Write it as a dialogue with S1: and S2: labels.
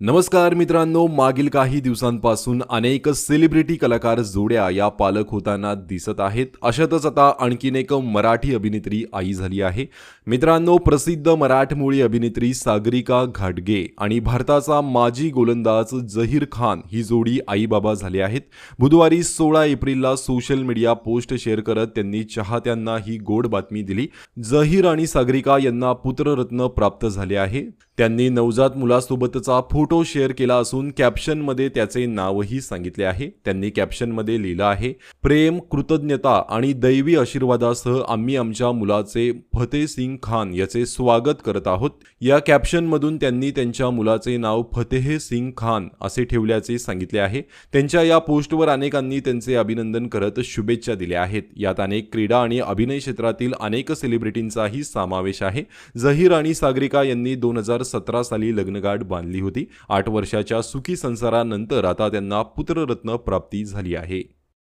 S1: नमस्कार मित्रांनो मागील काही दिवसांपासून अनेक सेलिब्रिटी कलाकार जोड्या या पालक होताना दिसत आहेत. अशातच आता आणखीन एक मराठी अभिनेत्री आई झाली आहे. मित्रांनो प्रसिद्ध मराठमोळी अभिनेत्री सागरिका घाटगे आणि भारताचा माजी गोलंदाज जहीर खान ही जोडी आई बाबा झाली आहेत. बुधवारी सोळा एप्रिलला सोशल मीडिया पोस्ट शेअर करत त्यांनी चाहत्यांना ही गोड बातमी दिली. जहीर आणि सागरिका यांना पुत्ररत्न प्राप्त झाले आहे. त्यांनी नवजात मुलासोबतचा फोटो शेअर केला असून कॅप्शनमध्ये त्याचे नावही सांगितले आहे. त्यांनी कॅप्शनमध्ये लिहिलं आहे प्रेम कृतज्ञता आणि दैवी आशीर्वादासह आम्ही आमच्या मुलाचे फतेह सिंग खान याचे स्वागत करत आहोत. या कॅप्शनमधून त्यांनी त्यांच्या मुलाचे नाव फतेह सिंग खान असे ठेवल्याचे सांगितले आहे. त्यांच्या या पोस्टवर अनेकांनी त्यांचे अभिनंदन करत शुभेच्छा दिल्या आहेत. यात अनेक क्रीडा आणि अभिनय क्षेत्रातील अनेक सेलिब्रिटींचाही समावेश आहे. जहीर आणि सागरिका यांनी दोन हजार सतरा साली लग्नगाठ बांधली होती. आठ वर्षाच्या सुखी संसारानंतर आता त्यांना पुत्ररत्न प्राप्ती झाली आहे.